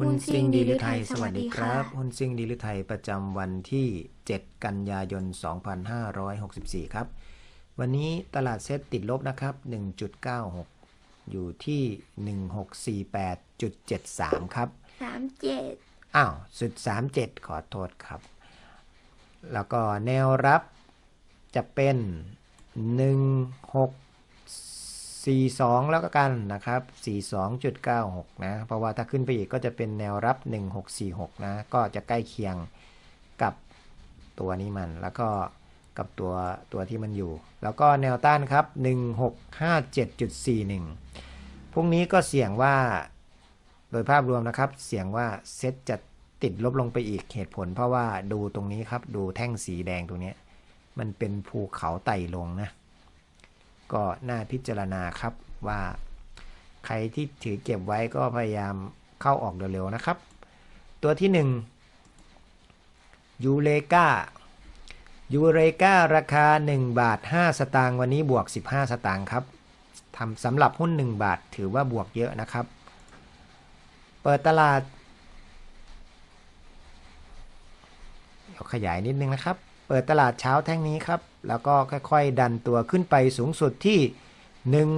หุ้นซิ่งดีหรือไทยสวัสดีครัสวับสดีค่ะหุ้นซิ่งดีหรือไทยประจำวันที่ 7 กันยายน 2564 ครับ วันนี้ตลาดเซ็ตติดลบนะครับ 1.96 อยู่ที่ 1648.73 ครับสามเจ็ดอ้าวสุด 37 ขอโทษครับ แล้วก็แนวรับจะเป็น 42 แล้วก็กันนะครับ 42.96 นะ เพราะว่าถ้าขึ้นไปอีกก็จะเป็นแนวรับ 1646 นะ ก็จะใกล้เคียงกับตัวนี้มัน แล้วก็กับตัวตัวที่มันอยู่ แล้วก็แนวต้านครับ 1657.41 พรุ่งนี้ก็เสี่ยงว่า โดยภาพรวมนะครับ เสี่ยงว่าเซ็ตจะติดลบลงไปอีกเหตุผล เพราะว่าดูตรงนี้ครับ ดูแท่งสีแดงตรงนี้ มันเป็นภูเขาไต่ลงนะ ก็น่าพิจารณาครับว่าใครที่ถือเก็บไว้ก็พยายามเข้าออกเร็วๆนะครับ ตัวที่1ยูเลกายูเรการาคา 1 บาท 5 สตางค์วันนี้บวก 15 สตางค์ครับทำสำหรับหุ้น 1 บาทถือว่าบวกเยอะนะครับ เปิดตลาดเดี๋ยวขยายนิดนึงนะครับ เปิดตลาดเช้าแท่งนี้ครับ แล้วก็ค่อยๆ ดันตัวขึ้นไปสูงสุดที่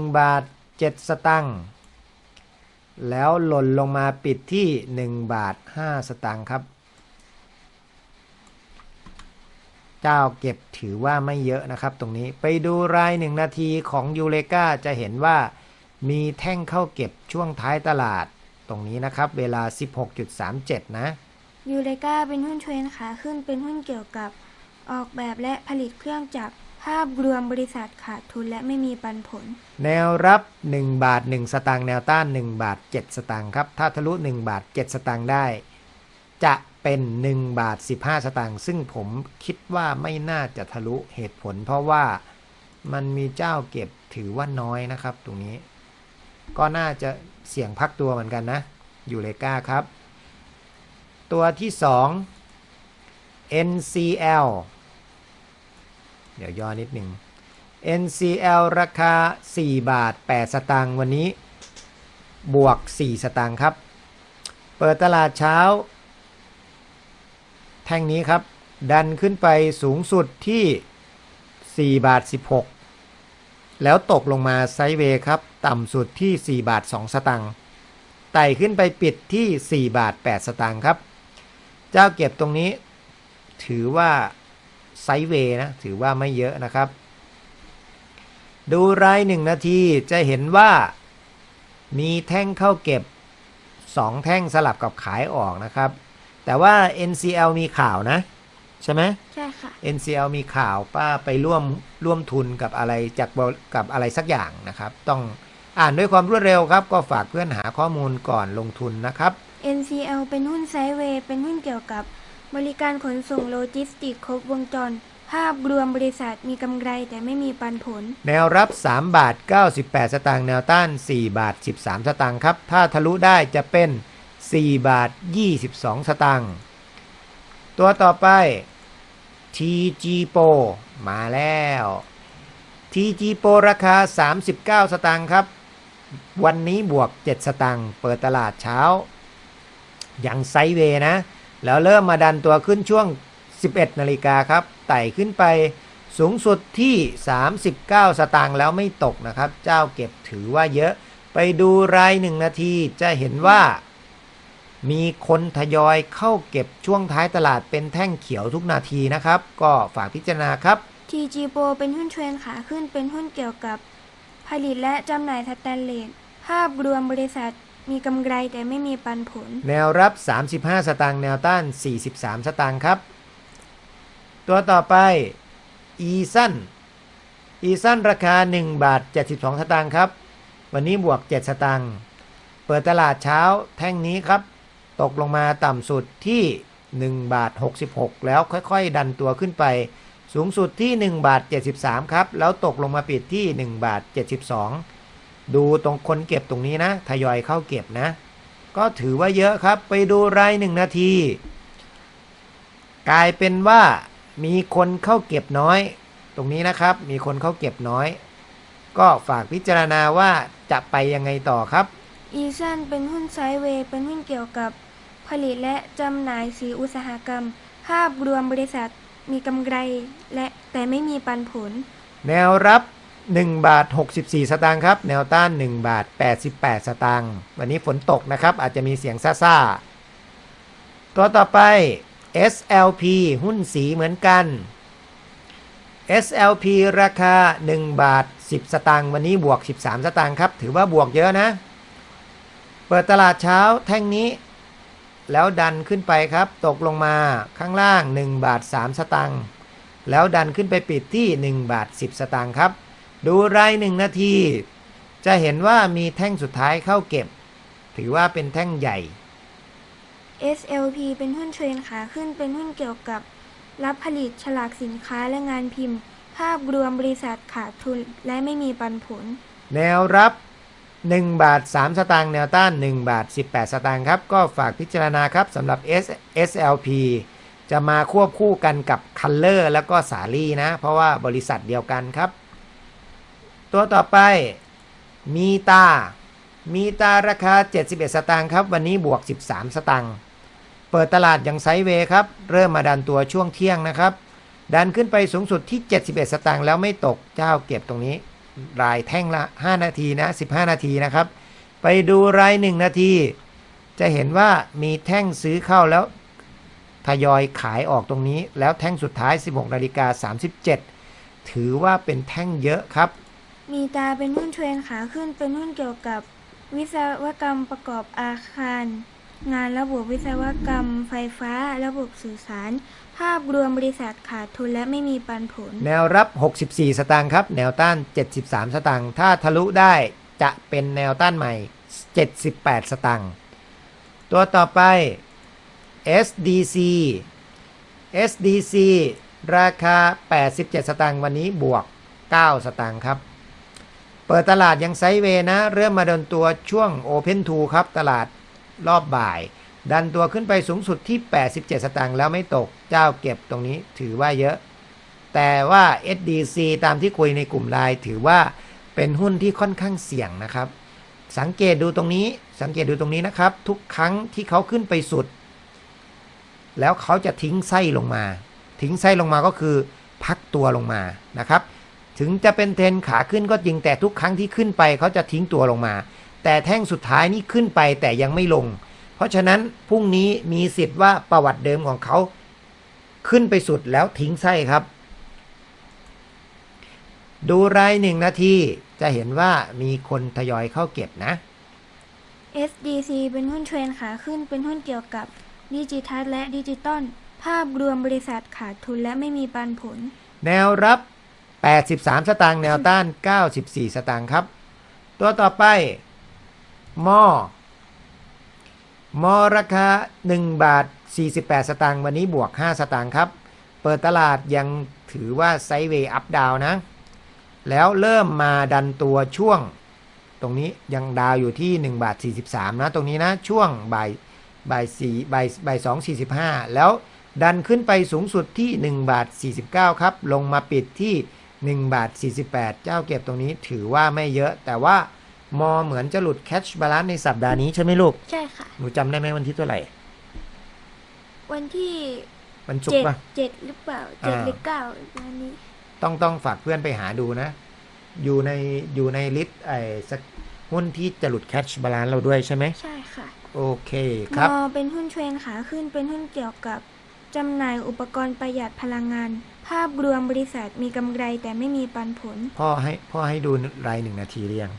1 บาท 7 สตังค์แล้วหล่นลงมาปิดที่ 1 บาท 5 สตังค์ครับ เจ้าเก็บถือว่าไม่เยอะนะครับตรงนี้ไปดูราย 1 นาทีของยูเลกาจะเห็นว่ามีแท่งเข้าเก็บช่วงท้ายตลาดตรงนี้นะครับ เวลา 16.37 นะยูเรกาเป็นหุ้นเทรนขาขึ้นเป็นหุ้นเกี่ยวกับ ออกแบบและผลิตเครื่องจักรภาพรวมบริษัทขาดทุนและไม่มีปันผล แนวรับ 1 บาท 1 สตางค์แนวต้าน 1 บาท 7 สตางค์ครับ ถ้าทะลุ 1 บาท 7 สตางค์ได้ จะเป็น 1 บาท 15 สตางค์ซึ่งผมคิดว่าไม่น่าจะทะลุเหตุผล เพราะว่ามันมีเจ้าเก็บถือว่าน้อยนะครับ ตรงนี้ ก็น่าจะเสี่ยงพักตัวเหมือนกันนะ อยู่เลก้าครับ ตัวที่ 2 NCL เดี๋ยวย่อนิดหนึ่ง NCL ราคา 4 บาท 8 สตางค์วันนี้ บวก 4 สตางค์ครับ เปิดตลาดเช้า แท่งนี้ครับ ดันขึ้นไปสูงสุดที่ 4 บาท 16 แล้วตกลงมาไซด์เวย์ครับ ต่ำสุดที่ 4 บาท 2 สตางค์ไต่ขึ้นไปปิดที่ 4 บาท 8 สตางค์ครับ เจ้าเก็บตรงนี้ ถือว่าไซด์เวย์นะถือว่าไม่เยอะนะครับ ดูรายหนึ่งนาทีจะเห็นว่ามีแท่งเข้าเก็บ 2 แท่งสลับกับขายออกนะครับ แต่ว่า NCL มีข่าวนะ ใช่ไหมใช่ค่ะ NCL มีข่าวป้าไปร่วมร่วมทุนกับอะไรจากบริกับอะไรสักอย่างนะครับ ต้องอ่านด้วยความรวดเร็วครับ ก็ฝากเพื่อนหาข้อมูลก่อนลงทุนนะครับ NCL เป็นหุ้นไซด์เวย์เป็นหุ้นเกี่ยวกับ บริการขนส่งโลจิสติกส์ครบวงจร ภาพรวมบริษัทมีกำไรแต่ไม่มีปันผล แนวรับ 3 บาท 98 สตางค์แนวต้าน 4 บาท 13 สตางค์ครับ ถ้าทะลุได้จะเป็น 4 บาท 22 สตางค์ตัวต่อไป TG Pro มาแล้ว TG Pro ราคา 39 สตางค์ครับ วันนี้บวก 7 สตางค์เปิดตลาดเช้า ยังไซเวนะ แล้วเริ่มมาดันตัวขึ้นช่วง 11 นาฬิกาครับ ไต่ขึ้นไปสูงสุดที่ 39 สตางค์แล้วไม่ตกนะครับ เจ้าเก็บถือว่าเยอะ ไปดูรายหนึ่งนาทีจะเห็นว่า มีคนทยอยเข้าเก็บช่วงท้ายตลาดเป็นแท่งเขียวทุกนาทีนะครับ ก็ฝากพิจารณาครับ TG Pro เป็นหุ้นเทรนขาขึ้นเป็นหุ้นเกี่ยวกับ ผลิตและจำหน่ายสแตนเลสภาพรวมบริษัท มีกำไรแต่ไม่มีปันผล แนวรับ 35 สตางค์แนวต้าน 43 สตางค์ครับ ตัวต่อไป e ีซันอีซันราคา 1 บาท 72 สตางค์ครับ วันนี้บวก 7 สตางค์เปิดตลาดเช้าแท่งนี้ครับ ตกลงมาต่ำสุดที่ 1 บาท 66 แล้วค่อยๆ ดันตัวขึ้นไป สูงสุดที่ 1 บาท 73 ครับ แล้วตกลงมาปิดที่ 1 บาท 72 ดูตรงคนเก็บตรงนี้นะทยอยเข้าเก็บนะ ก็ถือว่าเยอะครับไปดูรายหนึ่งนาที กลายเป็นว่ามีคนเข้าเก็บน้อย ตรงนี้นะครับมีคนเข้าเก็บน้อย ก็ฝากพิจารณาว่าจะไปยังไงต่อครับอีซันเป็นหุ้นไซด์เวย์เป็นหุ้นเกี่ยวกับผลิตและจำหน่ายสีอุตสาหกรรม ภาพรวมบริษัทมีกำไรและแต่ไม่มีปันผล แนวรับ 1 บาท 64 สตางค์ครับ แนวต้าน 1 บาท 88 สตางค์วันนี้ฝนตกนะครับ อาจจะมีเสียงซ่าๆ ตัวต่อไป SLP หุ้นสีเหมือนกัน SLP ราคา 1 บาท 10 สตางค์วันนี้บวก 13 สตางค์ครับ ถือว่าบวกเยอะนะ เปิดตลาดเช้าแท่งนี้ แล้วดันขึ้นไปครับ ตกลงมาข้างล่าง 1 บาท 3 สตางค์แล้วดันขึ้นไปปิดที่ 1 บาท 10 สตางค์ครับ ดูราย1นาที จะเห็นว่ามีแท่งสุดท้ายเข้าเก็บ ถือว่าเป็นแท่งใหญ่ SLP เป็นหุ้นเทรนขาขึ้นเป็นหุ้นเกี่ยวกับรับผลิตฉลากสินค้าและงานพิมพ์ ภาพรวมบริษัทขาดทุนและไม่มีปันผล แนวรับ 1 บาท 3 สตางค์แนวต้าน 1 บาท 18 สตางค์ครับ ก็ฝากพิจารณาครับสำหรับ S SLP จะมาควบคู่กันกับ Color แล้วก็สาลี่นะ เพราะว่าบริษัทเดียวกันครับ ตัวต่อไป มีตา มีตาราคา 71 สตางค์ครับ วันนี้บวก 13 สตางค์เปิดตลาดอย่างไซเวย์ครับ เริ่มมาดันตัวช่วงเที่ยงนะครับ ดันขึ้นไปสูงสุดที่ 71 สตางค์แล้วไม่ตกเจ้าเก็บตรงนี้ รายแท่งละ 5 นาทีนะ 15 นาทีนะครับ ไปดูราย 1 นาที จะเห็นว่ามีแท่งซื้อเข้าแล้วทยอยขายออกตรงนี้ แล้วแท่งสุดท้าย 16นาฬิกา37 ถือว่าเป็นแท่งเยอะครับ มีตาเป็นหุ้นเทรนขาขึ้นเป็นหุ้นเกี่ยวกับวิศวกรรมประกอบอาคาร งานระบบวิศวกรรม ไฟฟ้า ระบบสื่อสาร ภาพรวมบริษัทขาดทุนและไม่มีปันผล แนวรับ 64 สตางค์ครับ แนวต้าน 73 สตางค์ถ้าทะลุได้จะเป็นแนวต้านใหม่ 78 สตางค์ตัวต่อไป SDC SDC ราคา 87 สตางค์วันนี้บวก 9 สตางค์ครับ เปิดตลาดยังไซเวย์นะ เริ่มมาเดินตัวช่วง Open 2ครับ ตลาดรอบบ่าย ดันตัวขึ้นไปสูงสุดที่ 87 สตางค์แล้วไม่ตกเจ้าเก็บตรงนี้ถือว่าเยอะ แต่ว่า SDC ตามที่คุยในกลุ่มไลน์ถือว่าเป็นหุ้นที่ค่อนข้างเสี่ยงนะครับ สังเกตดูตรงนี้ สังเกตดูตรงนี้นะครับ ทุกครั้งที่เขาขึ้นไปสุด แล้วเขาจะทิ้งไส้ลงมา ทิ้งไส้ลงมาก็คือพักตัวลงมานะครับ ถึงจะเป็นเทรนขาขึ้นก็จริงแต่ทุกครั้งที่ขึ้นไปเขาจะทิ้งตัวลงมา แต่แท่งสุดท้ายนี่ขึ้นไปแต่ยังไม่ลง เพราะฉะนั้นพรุ่งนี้มีสิทธิ์ว่าประวัติเดิมของเขาขึ้นไปสุดแล้วทิ้งไส้ครับ ดูรายหนึ่งนาทีจะเห็นว่ามีคนทยอยเข้าเก็บนะ SDC เป็นหุ้นเทรนขาขึ้นเป็นหุ้นเกี่ยวกับดิจิทัลและดิจิตอลภาพรวมบริษัทขาดทุนและไม่มีปันผล แนวรับ 83 สตางค์แนวต้าน 94 สตางค์ครับ ตัวต่อไปมอมอราคา 1 บาท 48 สตางค์วันนี้บวก 5 สตางค์ครับ เปิดตลาดยังถือว่าไซด์เวย์อัพดาวนะ แล้วเริ่มมาดันตัวช่วง ตรงนี้ยังดาวอยู่ที่ 1 บาท 43 นะ ตรงนี้นะ ช่วงบ่ายบ่ายสี่บ่ายบ่ายสองสี่สิบห้าแล้วดันขึ้นไปสูงสุดที่ 1 บาท 49 ครับ ลงมาปิดที่ 1 บาท 48 เจ้าเก็บตรงนี้ถือว่าไม่เยอะ แต่ว่ามอเหมือนจะหลุดแคชบาลานในสัปดาห์นี้ใช่ไหมลูก ใช่ค่ะ หนูจำได้ไหมวันที่เท่าไหร่ วันที่วันศุกเจ็ร์ดปะเจ็ดหรือเปล่าเจ็ดอ่าหรือเก้าวันนี้ ต้องต้องฝากเพื่อนไปหาดูนะ อยู่ในอยู่ในลิสต์ไอ้สักหุ้นที่จะหลุดแคชบาลานเราด้วยใช่ไหมใช่ค่ะ โอเคครับมอเป็นหุ้นเทรนขาขึ้นเป็นหุ้นเกี่ยวกับจำหน่ายอุปกรณ์ประหยัดพลังงาน ภาพรวมบริษัทมีกำไรแต่ไม่มีปันผล พ่อให้พ่อให้ดูรายหนึ่งนาทีหรือยัง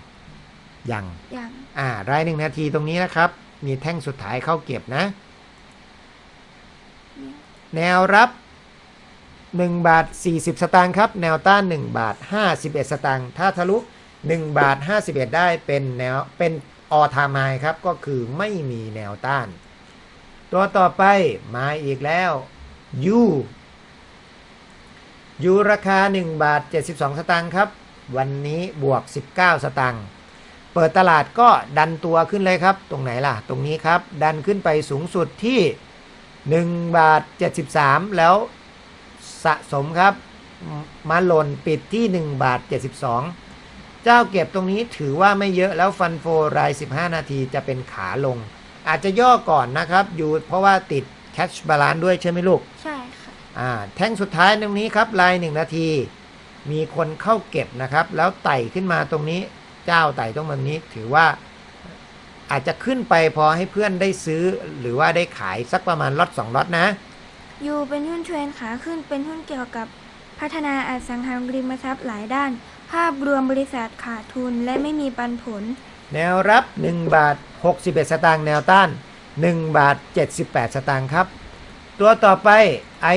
ยังอย่างอ่ารายหนึ่งนาทีตรงนี้นะครับ มีแท่งสุดท้ายเข้าเก็บนะ แนวรับ1บาท40 สตางค์ครับ แนวต้าน1บาท51 สตางค์ถ้าทะลุ1บาท51 ได้เป็นแนวเป็นออทามายครับ ก็คือไม่มีแนวต้าน ตัวต่อไปมาอีกแล้ว ยูยูราคา 1 บาท 72 สตางค์ครับ วันนี้บวก 19 สตางค์เปิดตลาดก็ดันตัวขึ้นเลยครับ ตรงไหนล่ะ ตรงนี้ครับ ดันขึ้นไปสูงสุดที่ 1 บาท 73 แล้วสะสมครับมาหล่นปิดที่ 1 บาท 72 เจ้าเก็บตรงนี้ถือว่าไม่เยอะแล้วฟันโฟราย 15 นาทีจะเป็นขาลง อาจจะย่อก่อนนะครับ อยู่เพราะว่าติด catch balance ด้วยใช่ไหมลูก ใช่ แท่งสุดท้ายตรงนี้ครับลายหนึ่งนาที มีคนเข้าเก็บนะครับ แล้วไต่ขึ้นมาตรงนี้เจ้าไต่ตรงแบบนี้ ถือว่าอาจจะขึ้นไปพอให้เพื่อนได้ซื้อ หรือว่าได้ขายสักประมาณล็อตสองล็อตนะยูเป็นหุ้นเทรนขาขึ้นเป็นหุ้นเกี่ยวกับพัฒนาอสังหาริมทรัพย์หลายด้าน ภาพรวมบริษัทขาดทุนและไม่มีปันผล แนวรับ 1 บาท 61 สตางค์แนวต้าน 1 บาท 78 สตางค์ครับ ตัวต่อไป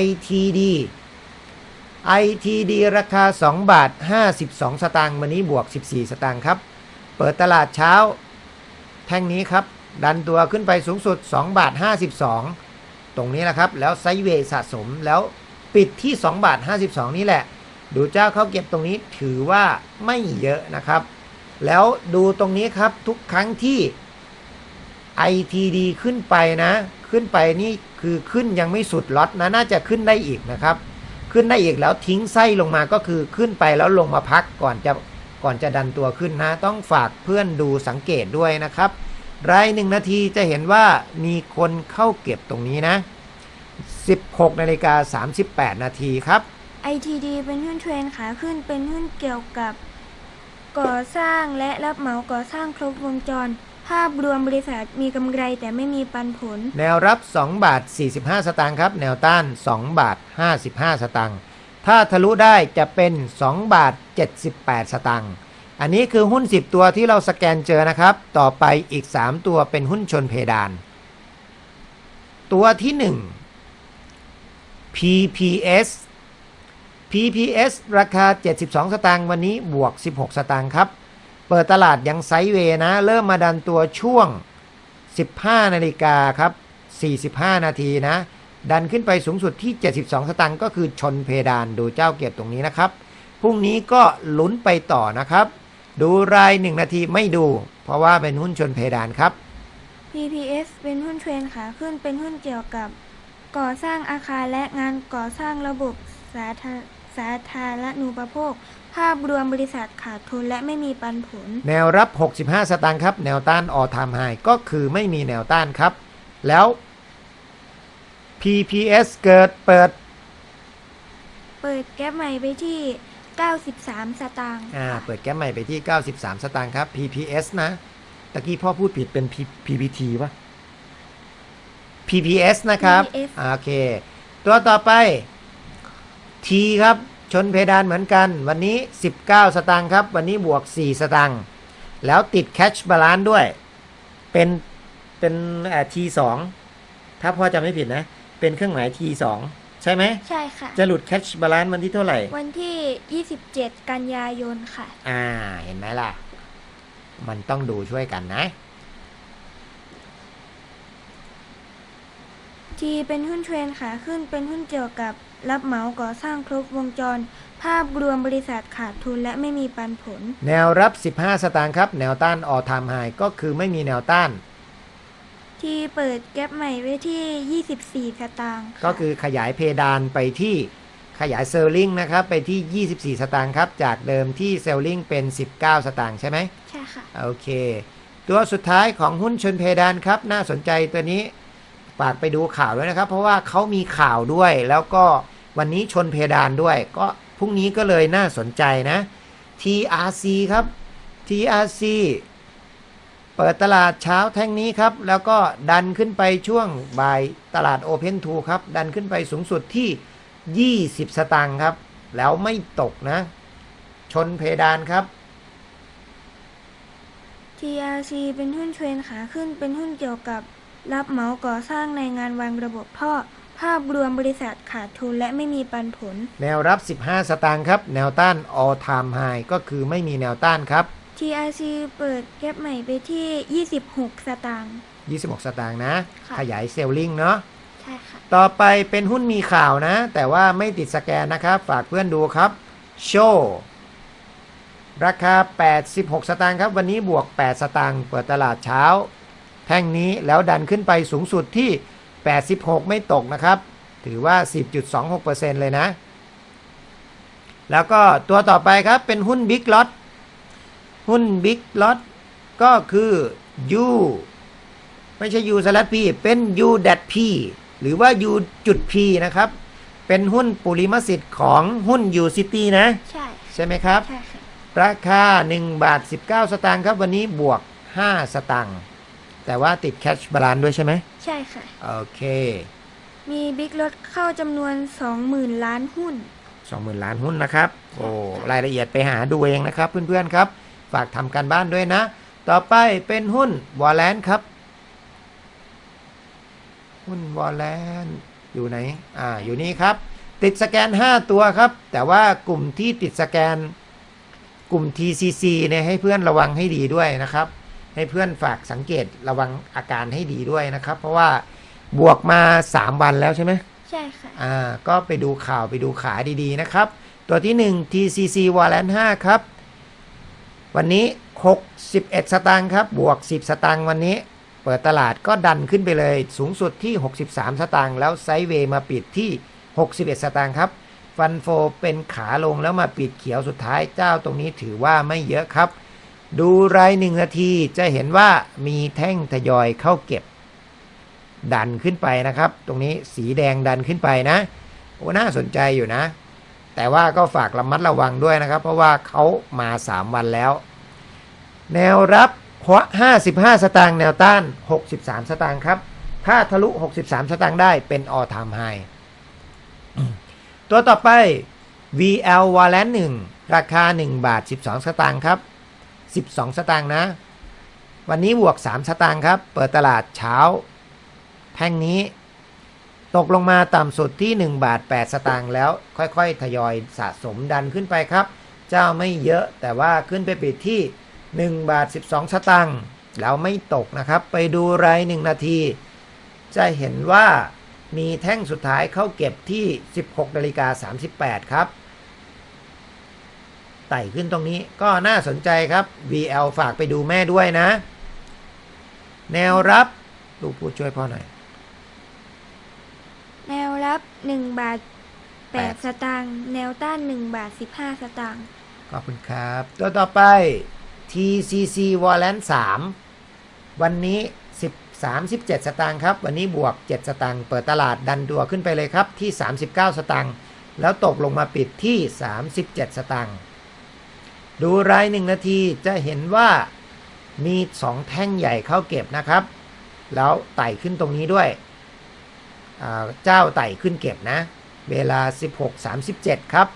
ITD ITD ราคา 2 บาท 52 สตางค์วันนี้บวก 14 สตางค์ครับ เปิดตลาดเช้า แท่งนี้ครับ ดันตัวขึ้นไปสูงสุด 2 บาท 52 ตรงนี้แหละครับ แล้วไซเวสะสมแล้วปิดที่ 2 บาท 52 นี่แหละ ดูเจ้าเข้าเก็บตรงนี้ถือว่าไม่เยอะนะครับ แล้วดูตรงนี้ครับทุกครั้งที่ ITD ขึ้นไปนะ ขึ้นไปนี่คือขึ้นยังไม่สุดล็อตนะน่าจะขึ้นได้อีกนะครับ ขึ้นได้อีกแล้วทิ้งไส้ลงมาก็คือขึ้นไปแล้วลงมาพักก่อนจะก่อนจะดันตัวขึ้นนะ ต้องฝากเพื่อนดูสังเกตด้วยนะครับ รายหนึ่งนาทีจะเห็นว่ามีคนเข้าเก็บตรงนี้นะ 16นาฬิกา38 นาทีครับ ITD เป็นหุ้นเทรนขาขึ้นเป็นหุ้นเกี่ยวกับ ก่อสร้างและรับเหมาก่อสร้างครบวงจร ภาพรวมบริษัทมีกำไรแต่ไม่มีปันผล แนวรับ 2 บาท 45 สตางค์ครับ แนวต้าน 2 บาท 55 สตางค์ ถ้าทะลุได้จะเป็น 2 บาท 78 สตางค์ อันนี้คือหุ้น 10 ตัวที่เราสแกนเจอนะครับ ต่อไปอีก 3 ตัวเป็นหุ้นชนเพดาน ตัวที่ 1 PPS PPS ราคา 72 สตางค์วันนี้บวก 16 สตางค์ครับ เปิดตลาดยังไซเวนะ เริ่มมาดันตัวช่วง 15 นาฬิกาครับ 45 นาทีนะ ดันขึ้นไปสูงสุดที่ 72 สตางค์ก็คือชนเพดานดูเจ้าเก็บตรงนี้นะครับ พรุ่งนี้ก็ลุ้นไปต่อนะครับ ดูราย 1 นาทีไม่ดู เพราะว่าเป็นหุ้นชนเพดานครับ PPS เป็นหุ้นเทรนขาขึ้นเป็นหุ้นเกี่ยวกับ ก่อสร้างอาคารและงานก่อสร้างระบบสาธาสาธารณูปโภค ภาพรวมบริษัทขาดทุนและไม่มีปันผล แนวรับ 65 สตางค์ครับ แนวต้านออทามไฮก็คือไม่มีแนวต้านครับ แล้ว PPS เกิดเปิด เปิดแก๊ปใหม่ไปที่ 93 สตางค์อ่าค่ะเปิดแก้มใหม่ไปที่ 93 สตางค์ครับ PPS นะ ตะกี้พ่อพูดผิดเป็น P- PPT ปะ PPS นะครับ PPS อ่าโอเค ตัวต่อไป T ครับ ชนเพดานเหมือนกัน วันนี้ 19 สตางค์ครับ วันนี้บวก 4 สตางค์แล้วติด Catch Balance ด้วย เป็นเป็นอ่า T2 ถ้าพ่อจำไม่ผิดนะ เป็นเครื่องหมาย T2 ใช่ไหมใช่ค่ะ จะหลุด Catch Balance วันที่เท่าไหร่ วันที่ 27 กันยายนค่ะ อ่า เห็นไหมล่ะ มันต้องดูช่วยกันนะทีเป็นหุ้นเทรนขาขึ้นเป็นหุ้นเกี่ยวกับรับเหมาก่อสร้างครบวงจร ภาพรวมบริษัทขาดทุนและไม่มีปันผล แนวรับ 15 สตางค์ครับ แนวต้านออทามไฮก็คือไม่มีแนวต้าน ที่เปิดแก๊ปใหม่ไว้ที่ 24 สตางค์ะก็คือขยายเพดานไปที่ขยายเซลลิงนะครับ ไปที่ 24 สตางค์ครับ จากเดิมที่เซลลิงเป็น 19 สตางค์ใช่ไหมใช่ค่ะ โอเค ตัวสุดท้ายของหุ้นชนเพดานครับ น่าสนใจตัวนี้ ฝากไปดูข่าวด้วยนะครับ เพราะว่าเขามีข่าวด้วย แล้วก็วันนี้ชนเพดานด้วย ก็พรุ่งนี้ก็เลยน่าสนใจนะ TRC ครับ TRC เปิดตลาดเช้าแท่งนี้ครับ แล้วก็ดันขึ้นไปช่วงบ่ายตลาด Open 2ครับ ดันขึ้นไปสูงสุดที่ 20 สตางค์ครับ แล้วไม่ตกนะ ชนเพดานครับ TRC เป็นหุ้นเทรนขาขึ้นเป็นหุ้นเกี่ยวกับ รับเหมาก่อสร้างในงานวางระบบท่อ ภาพรวมบริษัทขาดทุนและไม่มีปันผล แนวรับ 15 สตางค์ครับ แนวต้าน all time high ก็คือไม่มีแนวต้านครับ TRC เปิดแก๊ปใหม่ไปที่ 26 สตางค์ 26 สตางค์นะค่ะขยายเซลลิงเนาะใช่ค่ะ ต่อไปเป็นหุ้นมีข่าวนะ แต่ว่าไม่ติดสแกนนะครับ ฝากเพื่อนดูครับ โชว์ราคา 86 สตางค์ครับ วันนี้บวก 8 สตางค์ เปิดตลาดเช้า แท่งนี้แล้วดันขึ้นไปสูงสุดที่ 86 ไม่ตกนะครับ ถือว่า 10.26%เลยนะ แล้วก็ตัวต่อไปครับเป็นหุ้นบิ๊กล็อตหุ้นบิ๊กล็อตก็คือ U ไม่ใช่ U สลัด P เป็น U ดัด P หรือว่า U จุด P นะครับ เป็นหุ้นปุริมสิทธิ์ของหุ้น U City นะ ใช่ ใช่ไหมครับ ใช่ค่ะราคา 1 บาท 19 สตางค์ครับ วันนี้บวก 5 สตางค์ แต่ว่าติดแคชบาลานด้วยใช่ไหมใช่ค่ะ โอเค มีบิ๊กลดเข้าจำนวน 20,000 ล้านหุ้น 20,000 ล้านหุ้นนะครับ โอ้รายละเอียดไปหาดูเองนะครับ เพื่อนๆครับ ฝากทำการบ้านด้วยนะ ต่อไปเป็นหุ้นวอลเลนครับ หุ้นวอลเลนอยู่ไหน อ่า อยู่นี่ครับ ติดสแกน 5 ตัวครับ แต่ว่ากลุ่มที่ติดสแกน กลุ่ม TCC เนี่ยให้เพื่อนระวังให้ดีด้วยนะครับ ให้เพื่อนฝากสังเกตระวังอาการให้ดีด้วยนะครับ เพราะว่าบวกมา 3 วันแล้วใช่ไหมใช่ค่ะอ่าก็ไปดูข่าวไปดูขาดีๆนะครับ ตัวที่ 1 TCC w a l l a n 5ครับ วันนี้ 61 สตางค์ครับ บวก 10 สตางค์วันนี้เปิดตลาดก็ดันขึ้นไปเลยสูงสุดที่ 63 สตางค์แล้วไซด์เวย์มาปิดที่ 61 สตางค์ครับฟันโฟเป็นขาลงแล้วมาปิดเขียวสุดท้ายเจ้าตรงนี้ถือว่าไม่เยอะครับ ดูรายหนึ่งนาทีจะเห็นว่ามีแท่งทยอยเข้าเก็บ ดันขึ้นไปนะครับ ตรงนี้สีแดงดันขึ้นไปนะโอ้น่าสนใจอยู่นะ แต่ว่าก็ฝากระมัดระวังด้วยนะครับ เพราะว่าเขามา 3 วันแล้ว แนวรับ55 สตางค์แนวต้าน 63 สตางค์ครับ ถ้าทะลุ 63 สตางค์ได้เป็น all time high ตัวต่อไป VL w a l l a n 1ราคา 1 บาท 12 สตางค์ครับ 12 สตางค์นะ วันนี้บวก 3 สตางค์ครับ เปิดตลาดเช้า แท่งนี้ ตกลงมาต่ำสุดที่ 1 บาท 8 สตางค์แล้ว ค่อยๆ ทยอยสะสมดันขึ้นไปครับ เจ้าไม่เยอะแต่ว่าขึ้นไปปิดที่ 1 บาท 12 สตางค์แล้วไม่ตกนะครับ ไปดูราย1นาที จะเห็นว่ามีแท่งสุดท้ายเข้าเก็บที่ 16นาฬิกา38 ครับ ไต่ขึ้นตรงนี้ก็น่าสนใจครับ VL ฝากไปดูแม่ด้วยนะ แนวรับลูกผู้ช่วยพ่อหน่อย แนวรับ 1 บาทแปด8สตางค์แนวต้าน 1 บาท 15 สตางค์ขอบคุณครับ ตัวต่อไป TCC w a l l a n 3วันนี้10 37สตางค์ครับ วันนี้บวก 7 สตางค์เปิดตลาดดันดัวขึ้นไปเลยครับที่ 39 สตางค์แล้วตกลงมาปิดที่ 37 สตางค์ ดูรายหนึ่งนาทีจะเห็นว่ามี2แท่งใหญ่เข้าเก็บนะครับ แล้วไต่ขึ้นตรงนี้ด้วยอ่าเจ้าไต่ขึ้นเก็บนะ เวลา 16.37 ครับ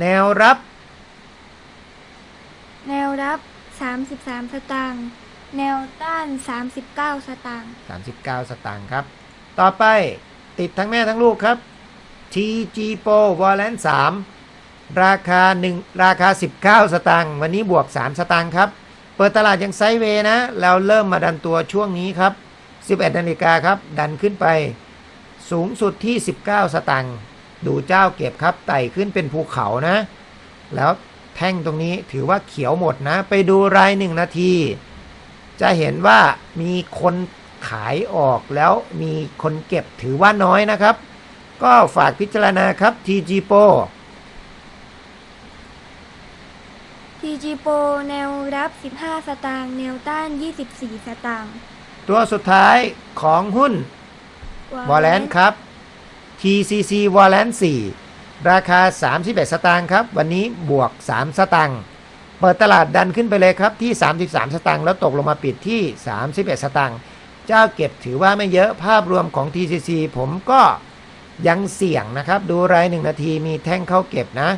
แนวรับ แนวรับ 33 สตางค์แนวต้าน 39 สตางค์39 สตางค์ครับ ต่อไปติดทั้งแม่ทั้งลูกครับ TG Pro w a l l a n 3 ราคา1ราคา 19 สตางค์วันนี้บวก 3 สตางค์ครับ เปิดตลาดยังไซเวนะ แล้วเริ่มมาดันตัวช่วงนี้ครับ 11นาฬิกาครับ ดันขึ้นไป สูงสุดที่ 19 สตางค์ดูเจ้าเก็บครับ ไต่ขึ้นเป็นภูเขานะ แล้วแท่งตรงนี้ถือว่าเขียวหมดนะ ไปดูรายหนึ่งนาที จะเห็นว่ามีคนขายออกแล้วมีคนเก็บถือว่าน้อยนะครับ ก็ฝากพิจารณาครับ TG Pro TG Pro แนวรับ 15 สตางค์แนวต้าน 24 สตางค์ตัวสุดท้ายของหุ้น w a l l a n ครับ TCC w a l l a n 4ราคา 31 สตางค์ครับ วันนี้บวก 3 สตางค์เปิดตลาดดันขึ้นไปเลยครับที่ 33 สตางค์แล้วตกลงมาปิดที่ 31 สตางค์เจ้าเก็บถือว่าไม่เยอะภาพรวมของ TCC ผมก็ยังเสี่ยงนะครับ ดูรายหนึ่งนาทีมีแท่งเข้าเก็บนะ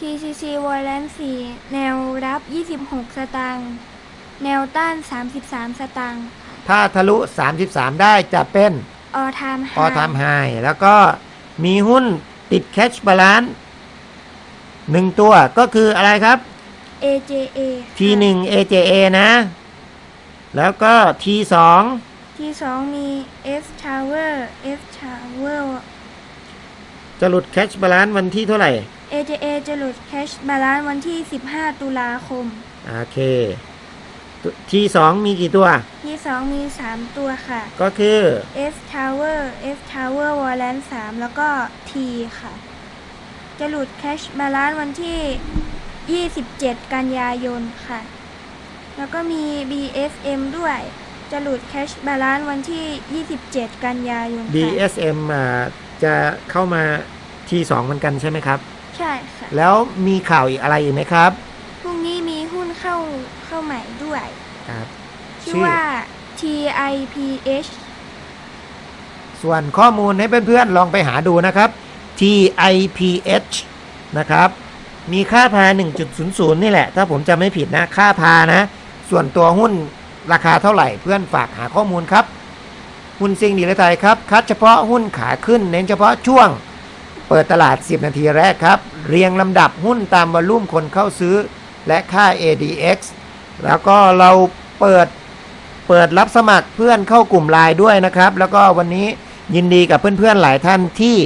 TCC w a l l a n 4แนวรับ 26 สตางค์ แนวต้าน 33 สตางค์ถ้าทะลุ 33 ได้จะเป็น All Time ออ High ทามไฮแล้วก็มีหุ้นติดแคชบาลานหนึ่งตัวก็คืออะไรครับ AJA T1 AJA นะ แล้วก็ T2 ที่สองมี F Tower F Tower จะหลุดแคชบาลานวันที่เท่าไหร่ AJA จะหลุด Cash Balance วันที่ 15 ตุลาคม โอเค T2 มีกี่ตัว ที่สองมี 3 ตัวค่ะ ก็คือ F Tower F Tower w a l l a n 3แล้วก็ T ค่ะ จะหลุด Cash Balance วันที่ 27 กันยายนค่ะ แล้วก็มี BFM ด้วย จะหลุด Cash Balance วันที่ 27 กันยายนค่ะ DSM อ่าจะเข้ามาทีสองเหมือนกันใช่ไหมครับ ใช่ค่ะ แล้วมีข่าวอีกอะไรอีกไหมครับ พรุ่งนี้มีหุ้นเข้าเข้าใหม่ด้วยครับ ชื่อชื่อ ว่า TIPH ส่วนข้อมูลให้เพื่อนๆ ลองไปหาดูนะครับ TIPH นะครับ มีค่าพา 1.00 นี่แหละ ถ้าผมจำไม่ผิดนะ ค่าพานะ ส่วนตัวหุ้นราคาเท่าไหร่เพื่อนฝากหาข้อมูลครับ หุ้นซิงดีและไทยครับ คัดเฉพาะหุ้นขาขึ้น เน้นเฉพาะช่วง เปิดตลาด 10 นาทีแรกครับ เรียงลำดับหุ้นตามวอลุ่มคนเข้าซื้อและค่า ADX แล้วก็เราเปิดเปิดรับสมัครเพื่อนเข้ากลุ่มไลน์ด้วยนะครับ แล้วก็วันนี้ยินดีกับเพื่อนๆหลายท่านที่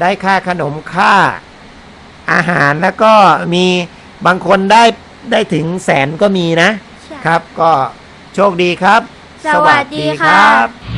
ได้ค่าขนมค่าอาหารแล้วก็มีบางคนได้ได้ถึงแสนก็มีนะใช่ครับก็โชคดีครับ สวัสดีครับ